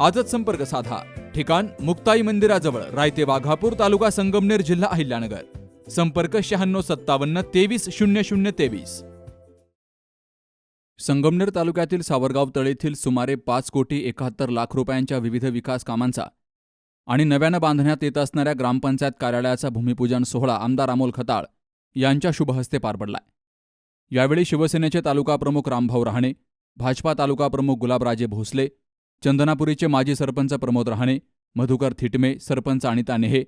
आजच संपर्क साधा. ठिकाण मुक्ताई मंदिराजवळ रायते वाघापूर तालुका संगमनेर जिल्हा अहिल्यानगर. संपर्क शहाण्णव सत्तावन्न तेवीस शून्य शून्य तेवीस. संगमनेर तालुक्यातील सावरगाव तळेतील सुमारे पाच कोटी एकाहत्तर लाख रुपयांच्या विविध विकास कामांचा आणि नव्यानं बांधण्यात येत असणाऱ्या ग्रामपंचायत कार्यालयाचा भूमिपूजन सोहळा आमदार अमोल खताळ यांच्या शुभहस्ते पार पडलाय. यावेळी शिवसेनेचे तालुका प्रमुख रामभाऊ रहाणे भाजपा तालुका प्रमुख गुलाबराजे भोसले चंदनापुरीचे माजी सरपंच प्रमोद रहाणे मधुकर थिटमे सरपंच अनिता नेहे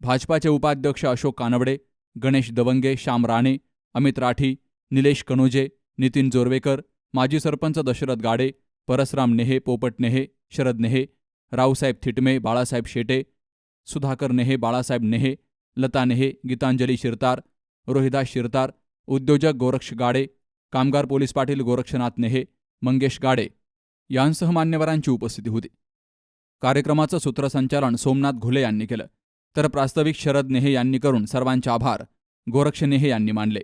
भाजपाचे उपाध्यक्ष अशोक कानवडे गणेश दवंगे श्याम राणे अमित राठी निलेश कनोजे नितीन जोरवेकर माजी सरपंच दशरथ गाडे परसराम नेहे पोपट नेहे शरद नेहे रावसाहेब थिटमे बाळासाहेब शेटे सुधाकर नेहे बाळासाहेब नेहे लता नेहे गीतांजली शिरतार रोहिदास शिरतार उद्योजक गोरक्ष गाडे कामगार पोलीस पाटील गोरक्षनाथ नेहे मंगेश गाडे यांसह मान्यवरांची उपस्थिती होती. कार्यक्रमाचं सूत्रसंचालन सोमनाथ घुले यांनी केलं. तर प्रास्ताविक शरद नेहे यांनी करून सर्वांचे आभार गोरक्ष नेहे यांनी मानले.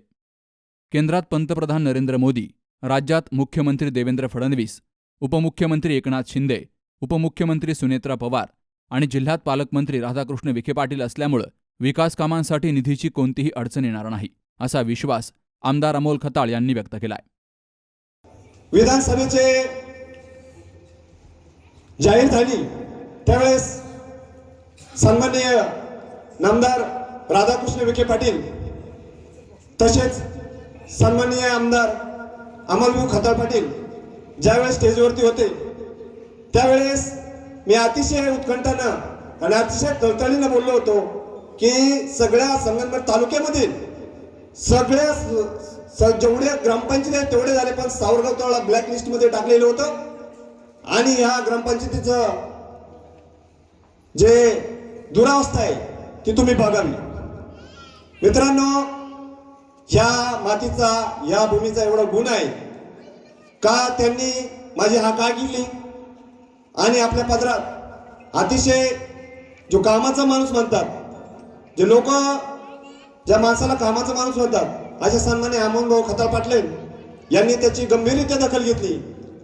केंद्रात पंतप्रधान नरेंद्र मोदी राज्यात मुख्यमंत्री देवेंद्र फडणवीस उपमुख्यमंत्री एकनाथ शिंदे उपमुख्यमंत्री सुनेत्रा पवार आणि जिल्ह्यात पालकमंत्री राधाकृष्ण विखे पाटील असल्यामुळं विकास कामांसाठी निधीची कोणतीही अडचण येणार नाही असा विश्वास आमदार अमोल खताळ यांनी व्यक्त केलाय. विधानसभेचे जाहीर झाली. त्यावेळेस सन्माननीय नामदार राधाकृष्ण विखे पाटील तसेच सन्माननीय आमदार अमलभाऊ खताळ पाटील ज्यावेळेस स्टेजवरती होते त्यावेळेस मी अतिशय उत्कंठानं आणि अतिशय तळतळीनं बोललो होतो की सगळ्या संगमनेर तालुक्यामधील सगळ्या स- जेवढे ग्रामपंचायत आहेत तेवढे झाले पण सावरगाव तळा ब्लॅक लिस्टमध्ये टाकलेलं होतं. आणि ह्या ग्रामपंचायतीचं जे दुरावस्था आहे ती तुम्ही बघावी. मित्रांनो ह्या मातीचा ह्या भूमीचा एवढा गुण आहे का त्यांनी माझी हा का गेली आणि आपल्या पदरात अतिशय जो कामाचा माणूस म्हणतात जे लोक ज्या माणसाला कामाचा माणूस म्हणतात अशा सन्माने अमोल भाऊ खताळ पाटले यांनी त्याची गंभीररित्या दखल घेतली.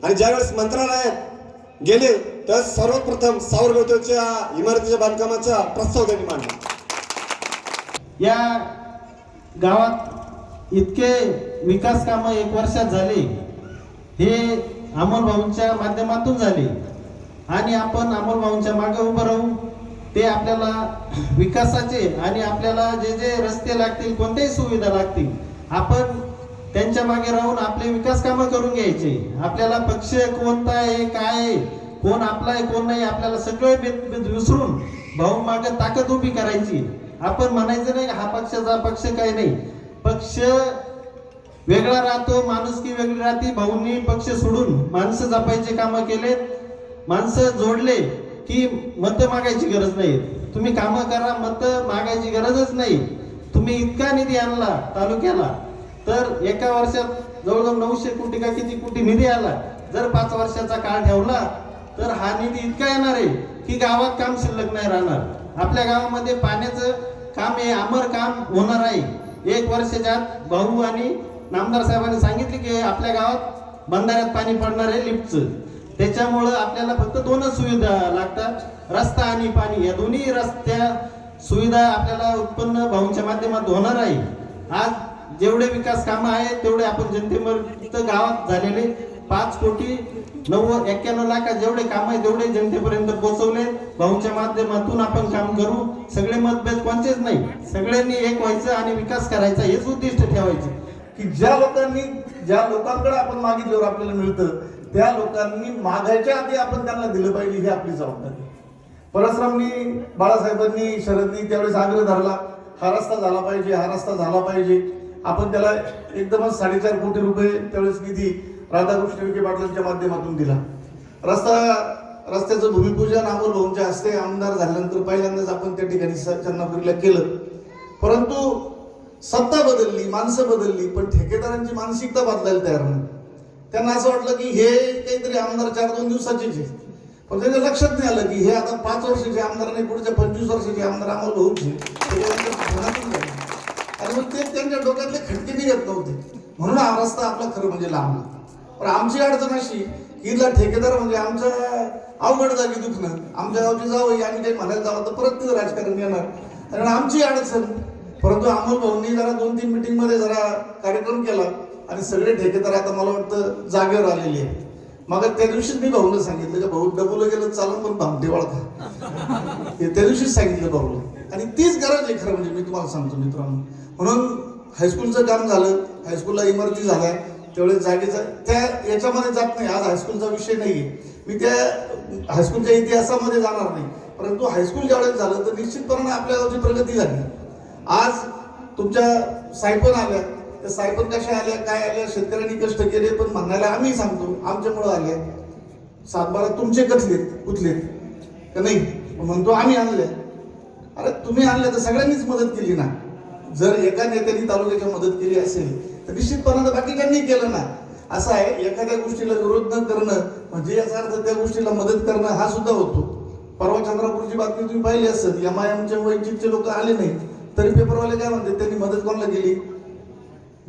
आणि ज्यावेळेस मंत्रालयात गेले तर सर्वप्रथम सावरगवतच्या इमारतीच्या बांधकामाचा प्रस्ताव त्यांनी मांडला. या गावात इतके विकास कामं एक वर्षात झाले हे अमोल भाऊंच्या माध्यमातून झाले. आणि आपण अमोल भाऊंच्या मागे उभं राहू ते आपल्याला विकासाचे आणि आपल्याला जे जे रस्ते लागतील कोणत्याही सुविधा लागतील आपण त्यांच्या मागे राहून आपले विकास कामं करून घ्यायचे. आपल्याला पक्ष कोणता आहे काय आहे कोण आपला आहे कोण नाही आपल्याला सगळे भेद विसरून भाऊ मागे ताकद उभी करायची. आपण म्हणायचं नाही हा पक्षाचा पक्ष काही नाही. पक्ष वेगळा राहतो माणूस की वेगळी राहते भाऊंनी पक्ष सोडून माणसं जपायचे कामं केलेत माणसं जोडले की मत मागायची गरज नाही. तुम्ही कामं करा मत मागायची गरजच नाही. तुम्ही इतका निधी आणला तालुक्याला तर एका वर्षात जवळजवळ नऊशे कोटी का किती कोटी निधी आला. जर पाच वर्षाचा काळ ठेवला तर हा निधी इतका येणार आहे की गावात काम शिल्लक नाही राहणार. आपल्या गावामध्ये पाण्याचं काम हे अमर काम होणार आहे. एक वर्षाच्या आत भाऊ आणि नामदार साहेबांनी सांगितले की आपल्या गावात बंधाऱ्यात पाणी पडणार आहे लिफ्टचं. त्याच्यामुळं आपल्याला फक्त दोनच सुविधा लागतात रस्ता आणि पाणी. या दोन्ही रस्त्या सुविधा आपल्याला उत्पन्न भाऊंच्या माध्यमात होणार आहे. आज जेवढे विकास कामं आहेत तेवढे आपण जनतेपर्यंत गावात झालेले पाच कोटी नव्वद एक्क्याण्णव लाख जेवढे काम आहे तेवढे जनतेपर्यंत पोहोचवले भाऊच्या माध्यमातून आपण काम करू. सगळे मतभेद कोणतेच नाही. सगळ्यांनी एक व्हायचं आणि विकास करायचा हेच उद्दिष्ट ठेवायचे. की ज्या लोकांनी ज्या लोकांकडे आपण मागितल्यावर आपल्याला मिळतं त्या लोकांनी मागायच्या आधी आपण त्यांना दिलं पाहिजे ही आपली जबाबदारी. परसरामनी बाळासाहेबांनी शरदनी त्यावेळेस आग्रह धरला हा रस्ता झाला पाहिजे हा रस्ता झाला पाहिजे. आपण त्याला एकदमच साडेचार कोटी रुपये त्यावेळेस निधी राधाकृष्ण विखे पाटलांच्या माध्यमातून दिला. रस्ता रस्त्याचं भूमिपूजन अमोल भाऊंच्या हस्ते आमदार झाल्यानंतर पहिल्यांदाच आपण त्या ठिकाणी स- चन्नापुरीला केलं. परंतु सत्ता बदलली माणसं बदलली पण ठेकेदारांची मानसिकता बदलायला तयार नाही. त्यांना असं वाटलं की हे काहीतरी आमदार चार दोन दिवसाचेच आहे पण त्याच्या लक्षात नाही आलं की हे आता पाच वर्षाचे आमदार नाही पुढच्या पंचवीस वर्षाचे आमदार अमोल भाऊचे त्यामुळे ते त्यांच्या डोक्यातले खटके निघत नव्हते. म्हणून हा रस्ता आपला खरं म्हणजे लांबला पण आमची अडचण अशी की इथला ठेकेदार म्हणजे आमच्या अवघड जागी दुखणं आमच्या गावची जावं आम्ही काही म्हणायला जावं तर परत तिथं राजकारण येणार. कारण आमची अडचण परंतु अमोल भाऊंनी जरा दोन तीन मिटिंगमध्ये जरा कार्यक्रम केला आणि सगळे ठेकेदार आता मला वाटतं जागेवर आलेले आहेत. मग त्या दिवशीच मी भाऊला सांगितलं की भाऊ डबल गेलं चालून पण भामटे वळखा त्या दिवशीच सांगितलं भाऊला आणि तीच गरज आहे खरं म्हणजे मी तुम्हाला सांगतो मित्रांनो. म्हणून हायस्कूलचं काम झालं. हायस्कूलला इमारती झाल्या त्यावेळेस जागेचा त्या याच्यामध्ये जात नाही. आज हायस्कूलचा विषय नाही आहे मी त्या हायस्कूलच्या इतिहासामध्ये जाणार नाही. परंतु हायस्कूल ज्यावेळेस झालं तर निश्चितपणे आपल्या गावची प्रगती झाली. आज तुमच्या सायपन आल्या. त्या सायपन कशा आल्या काय आल्या शेतकऱ्यांनी कष्ट केले पण म्हणायला आम्ही सांगतो आमच्यामुळं आल्या. सातबारा तुमचे कथलेत कुठलेत? का नाही? म्हणतो आम्ही आणले अरे तुम्ही आणले तर सगळ्यांनीच मदत केली ना. जर एका नेत्याने तालुक्याची मदत केली असेल तर निश्चितपणानं बाकीच्यांनी केलं ना असं आहे एखाद्या गोष्टीला विरोध न करणं म्हणजे याचा अर्थ त्या गोष्टीला मदत करणं हा सुद्धा होतो. परवा चंद्रपूरची बातमी तुम्ही पाहिली असेल एम आय एमच्या वैचिकचे लोक आले नाहीत तरी पेपरवाले काय म्हणते त्यांनी मदत कोणाला केली?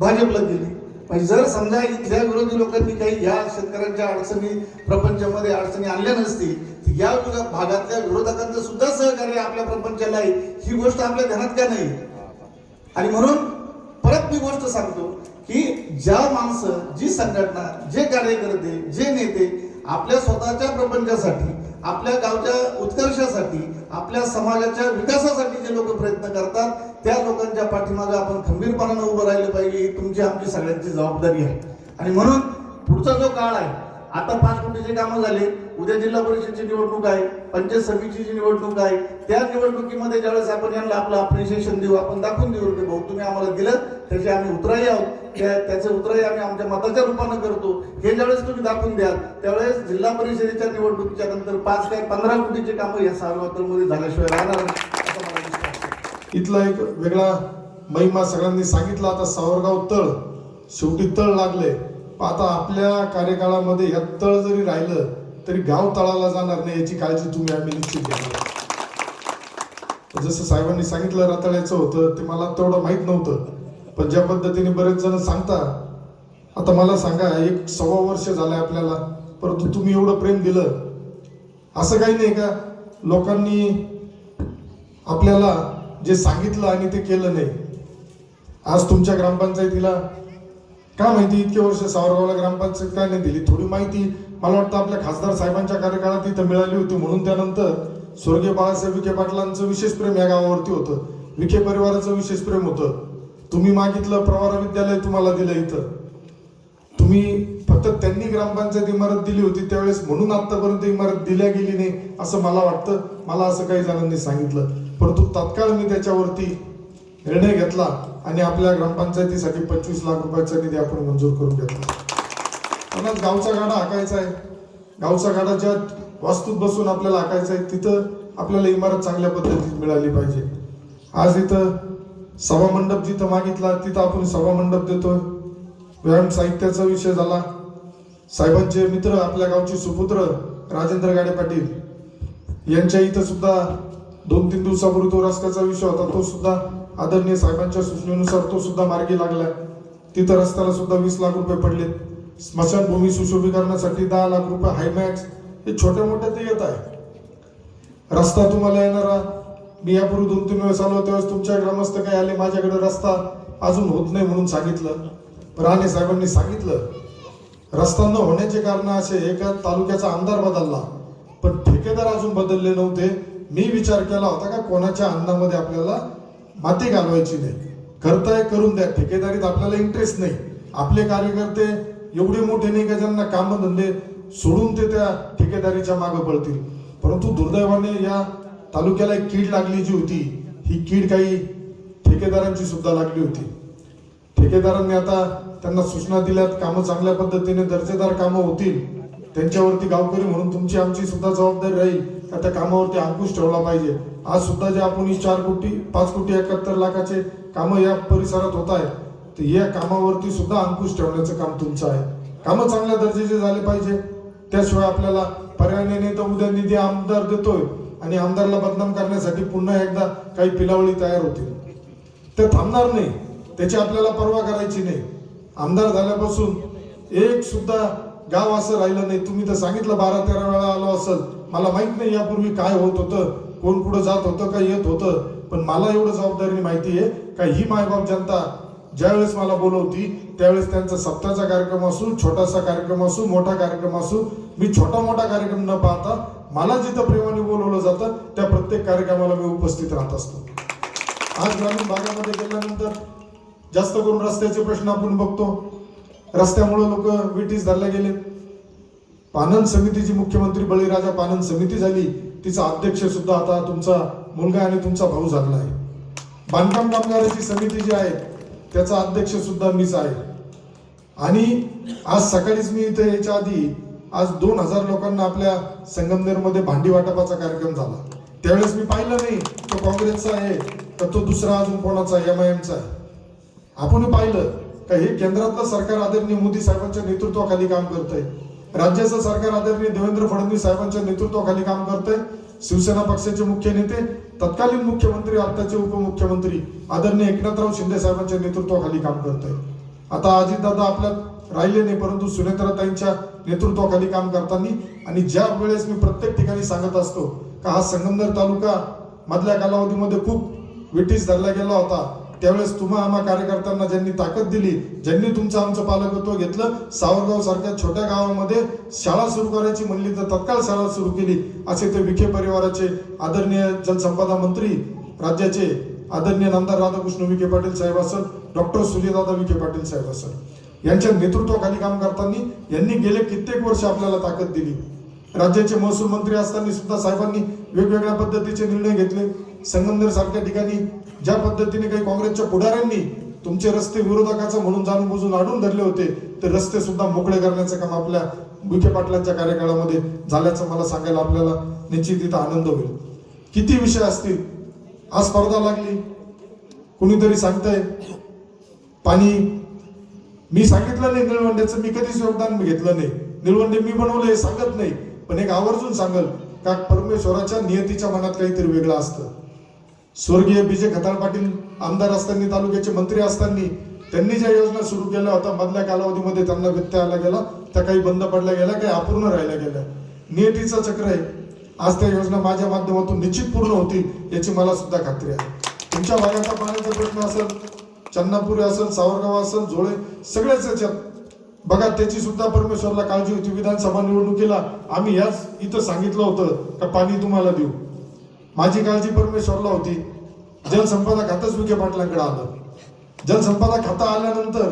भाजपला केली. म्हणजे जर समजा इथल्या विरोधी लोकांनी काही या शेतकऱ्यांच्या अडचणी प्रपंचामध्ये अडचणी आणल्या नसतील तर या भागातल्या विरोधकांचं सुद्धा सहकार्य आपल्या प्रपंचाला आहे. ही गोष्ट आपल्या ध्यानात का नाही? आणि म्हणून परत मी गोष्ट सांगतो की ज्या माणसं जी संघटना जे कार्यकर्ते जे नेते आपल्या स्वतःच्या प्रपंचासाठी आपल्या गावच्या उत्कर्षासाठी आपल्या समाजाच्या विकासासाठी जे लोक प्रयत्न करतात त्या लोकांच्या पाठीमागे आपण खंबीरपणानं उभं राहिलं पाहिजे ही तुमची आमची सगळ्यांची जबाबदारी आहे. आणि म्हणून पुढचा जो काळ आहे आता पाच कोटीचे कामं झाले. उद्या जिल्हा परिषदची निवडणूक आहे पंचायत समितीची निवडणूक आहे. त्या निवडणुकीमध्ये ज्यावेळेस आपण यांना आपलं अप्रिशिएशन देऊ आपण दाखवून देऊ की भाऊ तुम्ही आम्हाला दिलं त्याचे आम्ही उतराई आहोत. त्या त्याचे उतराई आम्ही आमच्या मताच्या रूपानं करतो. हे ज्यावेळेस तुम्ही दाखवून द्याल त्यावेळेस जिल्हा परिषदेच्या निवडणुकीच्या नंतर पाच काय पंधरा कोटीचे कामं या सार्वत्रिकमध्ये झाल्याशिवाय राहणार असं मला इथला एक वेगळा महिमा सगळ्यांनी सांगितला. आता सावरगाव तळ शेवटी तळ लागले. आता आपल्या कार्यकाळामध्ये या तळ जरी राहिलं तरी गाव तळाला जाणार नाही याची काळजी तुम्ही आम्ही निश्चित घेणार जसं साहेबांनी सांगितलं रताळ्याचं होतं ते मला तेवढं माहीत नव्हतं. पण ज्या पद्धतीने बरेच जण सांगतात आता मला सांगा एक सव्वा वर्ष झालंय आपल्याला परंतु तुम्ही एवढं प्रेम दिलं. असं काही नाही का? लोकांनी आपल्याला जे सांगितलं आणि ते केलं नाही. आज तुमच्या ग्रामपंचायतीला काय माहिती इतके वर्ष सावरगावला ग्रामपंचायत काय नाही दिली. थोडी माहिती मला वाटतं आपल्या खासदार साहेबांच्या कार्यकाळात इथं मिळाली होती. म्हणून त्यानंतर स्वर्गीय बाळासाहेब विखे पाटलांचं विशेष प्रेम या गावावरती होतं. विखे परिवाराचं विशेष प्रेम होतं. तुम्ही मागितलं प्रवारा विद्यालय तुम्हाला दिलं इथं. तुम्ही फक्त त्यांनी ग्रामपंचायत इमारत दिली होती त्यावेळेस म्हणून आतापर्यंत इमारत दिल्या गेली नाही असं मला वाटतं. मला असं काही जणांनी सांगितलं. परंतु तात्काळ मी त्याच्यावरती निर्णय घेतला. आणि आपल्या ग्रामपंचायतीसाठी पंचवीस लाख रुपयाचा निधी आपण मंजूर करून घेतो. म्हणून गावचा गाडा हाकायचा आहे. गावचा गाडा ज्या वास्तूत बसून आपल्याला हाकायचा आहे तिथं आपल्याला इमारत चांगल्या पद्धतीत मिळाली पाहिजे. आज इथं सभामंडप जिथं मागितला तिथं आपण सभामंडप देतो व्यायाम साहित्याचा विषय झाला. साहेबांचे मित्र आपल्या गावचे सुपुत्र राजेंद्र गाडे पाटील यांच्या इथं सुद्धा दोन तीन दिवसापूर्वी तो रस्त्याचा विषय होता तो सुद्धा आदरणीय साहेबांच्या सूचनेनुसार तो सुद्धा मार्गी लागलाय तिथं रस्त्याला सुद्धा वीस लाख रुपये पडलेत. स्मशानभूमी सुशोभीकरणासाठी दहा लाख रुपये हायमॅक्स हे छोट्या मोठ्या ते येत आहे. रस्ता तुम्हाला येणारा. मी यापूर्वी दोन तीन वेळेस आलो त्यावेळेस तुमच्या ग्रामस्थ काही आले माझ्याकडे रस्ता अजून होत नाही म्हणून सांगितलं. राणे साहेबांनी सांगितलं रस्ता न होण्याचे कारण असे एका तालुक्याचा आमदार बदलला. पण ठेकेदार अजून बदलले नव्हते. मी विचार केला होता का कोणाच्या अन्नामध्ये आपल्याला माती घालवायची नाही. करताय करून द्या. ठेकेदारीत आपल्याला इंटरेस्ट नाही. आपले कार्यकर्ते एवढे मोठे नाही का ज्यांना कामधंदे सोडून ते त्या ठेकेदारीच्या मागे पळतील. परंतु दुर्दैवाने या तालुक्याला एक कीड लागली जी होती ही कीड काही ठेकेदारांची सुद्धा लागली होती. ठेकेदारांनी आता त्यांना सूचना दिल्यात कामं चांगल्या पद्धतीने दर्जेदार कामं होतील. त्यांच्यावरती गावकरी म्हणून तुमची आमची सुद्धा जबाबदारी राहील. का त्या कामावरती अंकुश ठेवला पाहिजे. आज सुद्धा जे आपण चार कोटी पाच कोटी एकाहत्तर लाखाचे कामं या परिसरात होत आहे तर या कामावरती सुद्धा अंकुश ठेवण्याचं काम तुमचं आहे. कामं चांगल्या दर्जाचे झाले पाहिजे. त्याशिवाय आपल्याला पर्यायाने नाही तर उद्या निधी आमदार देतोय आणि आमदारला बदनाम करण्यासाठी पुन्हा एकदा काही पिलावळी तयार होतील. ते थांबणार नाही. त्याची आपल्याला पर्वा करायची नाही. आमदार झाल्यापासून एक सुद्धा गाव असं राहिलं नाही. तुम्ही तर सांगितलं बारा तेरा वेळा आलो असेल. मला माहीत नाही यापूर्वी काय होत होतं कोण कुठं जात होतं का येत होतं. पण मला एवढं जबाबदारीने माहिती आहे का ही मायबाप जनता ज्यावेळेस मला बोलवती त्यावेळेस त्यांचा सप्ताहाचा कार्यक्रम असू छोटासा कार्यक्रम असू मोठा कार्यक्रम असू मी छोटा मोठा कार्यक्रम न पाहता मला जिथं प्रेमाने बोलवलं जातं त्या प्रत्येक कार्यक्रमाला मी उपस्थित राहत असतो. आज ग्रामीण भागामध्ये गेल्यानंतर जास्त करून रस्त्याचे प्रश्न आपण बघतो. रस्त्यामुळे लोक विटीस धरले गेले पानन समितीची मुख्यमंत्री बळीराजा पानन समिती झाली. तिचा अध्यक्ष सुद्धा आता तुमचा मुलगा आणि तुमचा भाऊ झाला आहे. बांधकाम कामगाराची समिती जी आहे त्याचा अध्यक्ष सुद्धा मीच आहे. आणि आज सकाळीच मी इथे यायच्या आधी आज दोन हजार लोकांना आपल्या संगमनेरमध्ये भांडी वाटपाचा कार्यक्रम झाला. त्यावेळेस मी पाहिलं नाही तो काँग्रेसचा आहे तर तो दुसरा अजून कोणाचा एम आय एमचा आहे. आपण पाहिलं. तर हे केंद्रातलं सरकार आदरणीय मोदी साहेबांच्या नेतृत्वाखाली काम करतंय. राज्याचं सरकार आदरणीय देवेंद्र फडणवीस साहेबांच्या नेतृत्वाखाली काम करतंय. शिवसेना पक्षाचे मुख्य नेते तत्कालीन मुख्यमंत्री आताचे उपमुख्यमंत्री आदरणीय एकनाथराव शिंदे साहेबांच्या नेतृत्वाखाली काम करतोय. आता अजितदादा आपल्यात राहिले नाही परंतु सुनेत्राताईंच्या नेतृत्वाखाली काम करताना आणि ज्या वेळेस मी प्रत्येक ठिकाणी सांगत असतो का हा संगमनेर तालुका मधल्या कालावधीमध्ये खूप विटीस धरला गेला होता. त्यावेळेस तुम्हा आम्हा कार्यकर्त्यांना ज्यांनी ताकद दिली ज्यांनी तुमचं आमचं पालकत्व घेतलं सावरगाव सारख्या छोट्या गावामध्ये शाळा सुरू करायची म्हणली तर तत्काळ शाळा सुरू केली असे ते विखे परिवाराचे आदरणीय जलसंपदा मंत्री राज्याचे आदरणीय नामदार राधाकृष्ण विखे पाटील साहेब असत डॉक्टर सूर्यदादा विखे पाटील साहेब असत. यांच्या नेतृत्वाखाली काम करताना यांनी गेले कित्येक वर्ष आपल्याला ताकद दिली. राज्याचे महसूल मंत्री असताना सुद्धा साहेबांनी वेगवेगळ्या पद्धतीचे निर्णय घेतले. संगमनेर सारख्या ठिकाणी ज्या पद्धतीने काही काँग्रेसच्या पुढाऱ्यांनी तुमचे रस्ते विरोधकाचं म्हणून जाणून बुजून आणून धरले होते ते रस्ते सुद्धा मोकळे करण्याचं काम आपल्या विखे पाटलांच्या कार्यकाळामध्ये झाल्याचं मला सांगायला आपल्याला निश्चित तिथं आनंद होईल. किती विषय असतील? आज स्पर्धा लागली. कुणीतरी सांगतंय पाणी मी सांगितलं नाही निळवंड्याचं मी कधीच योगदान घेतलं नाही. निळवंडे मी बनवलं हे सांगत नाही पण एक आवर्जून सांगल का परमेश्वराच्या नियतीच्या मनात काहीतरी वेगळं असतं. स्वर्गीय विजय खताळ पाटील आमदार असताना तालुक्याचे मंत्री असताना त्यांनी ज्या योजना सुरू केल्या होत्या मधल्या कालावधीमध्ये त्यांना व्यत्यय आला गेला त्या काही बंद पडल्या गेल्या काही अपूर्ण राहिल्या गेल्या. नियतीचं चक्र आहे. आज त्या योजना माझ्या माध्यमातून निश्चित पूर्ण होतील याची मला सुद्धा खात्री आहे. तुमच्या भागाचा पाण्याचा प्रश्न असेल चन्नापुरी असेल सावरगाव असेल जोळे सगळ्याच याच्यात. बघा त्याची सुद्धा परमेश्वरला काळजी होती विधानसभा निवडणुकीला. आम्ही याच इथं सांगितलं होतं का पाणी तुम्हाला देऊ. माझी काळजी परमेश्वरला होती. जलसंपदा खातच विखे पाटलांकडे आलं. जलसंपदा खाता आल्यानंतर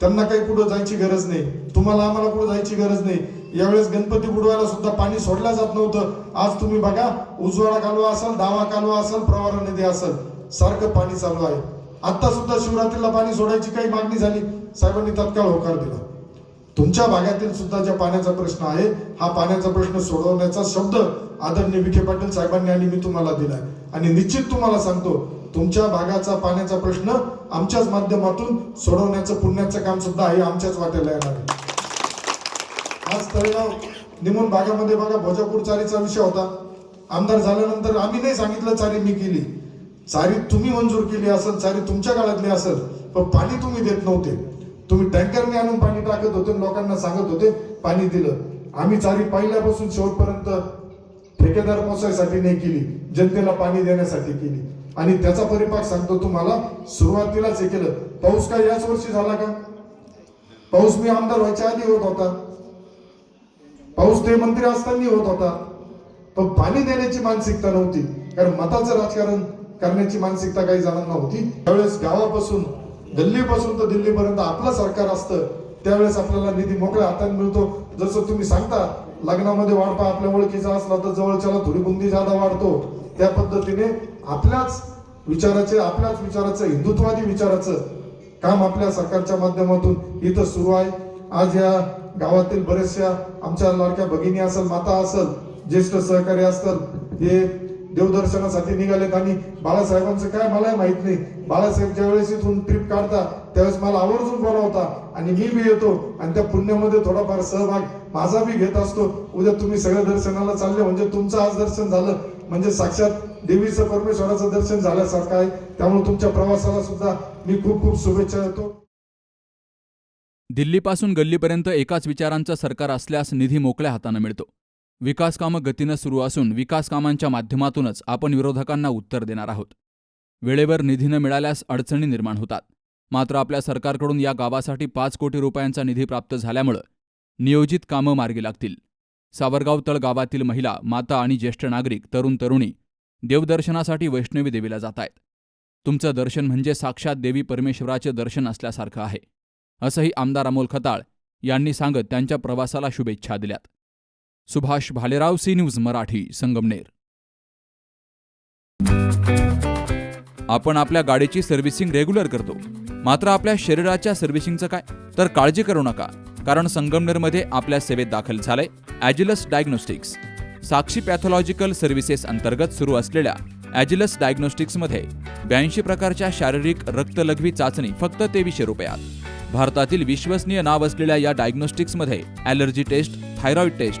त्यांना काही कुठं जायची गरज नाही. तुम्हाला आम्हाला कुठं जायची गरज नाही. यावेळेस गणपती बुडवायला सुद्धा पाणी सोडलं जात नव्हतं. आज तुम्ही बघा उजवाडा कालवा असेल दावा कालवा असेल प्रवारा नदी असेल सारखं पाणी चालू आहे. आता सुद्धा शिवरात्रीला पाणी सोडायची काही मागणी झाली. साहेबांनी तत्काळ होकार दिला. तुमच्या भागातील सुद्धा ज्या पाण्याचा प्रश्न आहे हा पाण्याचा प्रश्न सोडवण्याचा शब्द आदरणीय विखे पाटील साहेबांनी आणि मी तुम्हाला दिलाय. आणि निश्चित तुम्हाला सांगतो तुमच्या भागाचा पाण्याचा प्रश्न आमच्याच माध्यमातून सोडवण्याचं पुण्याचं काम सुद्धा आहे आमच्याच वाट्याला येणार आहे. आज तळेगाव निमून भागामध्ये बघा भोजापूर चारीचा विषय होता. आमदार झाल्यानंतर आम्ही नाही सांगितलं चारी मी केली. चारी तुम्ही मंजूर केली असेल चारी तुमच्या काळातली असेल पण पाणी तुम्ही देत नव्हते. तुम्ही टँकरने आणून पाणी टाकत होते लोकांना सांगत होते पाणी दिलं. आम्ही चारी पहिल्यापासून शेवटपर्यंत ठेकेदार पोसायसाठी नाही केली जनतेला पाणी देण्यासाठी केली. आणि त्याचा परिपाक सांगतो तुम्हाला सुरुवातीलाच हे केलं. पाऊस काय याच वर्षी झाला का? पाऊस मी आमदार व्हायच्या आधी होत होता. पाऊस ते मंत्री असताना होत होता. पण पाणी देण्याची मानसिकता नव्हती. कारण मताचं राजकारण करण्याची मानसिकता काही जणांना होती त्यावेळेस गावापासून दिल्लीपासून तर दिल्लीपर्यंत आपलं सरकार असतं त्यावेळेस आपल्याला निधी मोकळ्या हाताने मिळतो. जसं तुम्ही सांगता लग्नामध्ये वाढपा आपल्या ओळखीचा असला तर जवळच्याला थोडी बुंदी जादा वाढतो. त्या पद्धतीने आपल्याच विचाराचे आपल्याच विचाराचं हिंदुत्वादी विचाराचं काम आपल्या सरकारच्या माध्यमातून इथं सुरू आहे. आज या गावातील बऱ्याचशा आमच्या लाडक्या भगिनी असेल माता असेल ज्येष्ठ सहकारी असतात हे देवदर्शनासाठी निघालेत आणि बाळासाहेबांचं काय मला माहीत नाही. बाळासाहेब ज्यावेळेस इथून ट्रिप काढता त्यावेळेस मला आवर्जून बोलावता आणि मी बी येतो आणि त्या पुण्यामध्ये थोडाफार सहभाग माझा बी घेत असतो. उद्या तुम्ही सगळ्या दर्शनाला चालले म्हणजे तुमचं आज दर्शन झालं. म्हणजे साक्षात देवीचं परमेश्वराचं दर्शन झाल्यासारखं आहे. त्यामुळे तुमच्या प्रवासाला सुद्धा मी खूप खूप शुभेच्छा देतो. दिल्लीपासून गल्लीपर्यंत एकाच विचारांचं सरकार असल्यास निधी मोकळ्या हातानं मिळतो. विकासकामं गतीनं सुरू असून विकासकामांच्या माध्यमातूनच आपण विरोधकांना उत्तर देणार आहोत. वेळेवर निधी न मिळाल्यास अडचणी निर्माण होतात. मात्र आपल्या सरकारकडून या गावासाठी पाच कोटी रुपयांचा निधी प्राप्त झाल्यामुळं नियोजित कामं मार्गी लागतील. सावरगाव तळ गावातील महिला माता आणि ज्येष्ठ नागरिक तरुण तरुणी देवदर्शनासाठी वैष्णवी देवीला जात आहेत तुमचं दर्शन म्हणजे साक्षात देवी परमेश्वराचे दर्शन असल्यासारखं आहे. असंही आमदार अमोल खताळ यांनी सांगत त्यांच्या प्रवासाला शुभेच्छा दिल्यात. Subhash Bhalerao C News Marathi Sangamner. आपण आपल्या गाडीची सर्व्हिसिंग रेग्युलर करतो. मात्र आपल्या शरीराच्या सर्व्हिसिंगचं काय? तर काळजी करू नका कारण संगमनेरमध्ये आपल्या सेवेत दाखल झालंय Agilus diagnostics. Sakshi pathological services अंतर्गत सुरू असलेल्या ॲजिलस डायग्नोस्टिक्समध्ये ब्याऐंशी प्रकारच्या शारीरिक रक्तलघवी चाचणी फक्त तेवीसशे रुपयात. भारतातील विश्वसनीय नाव असलेल्या या डायग्नोस्टिक्समध्ये allergy test thyroid test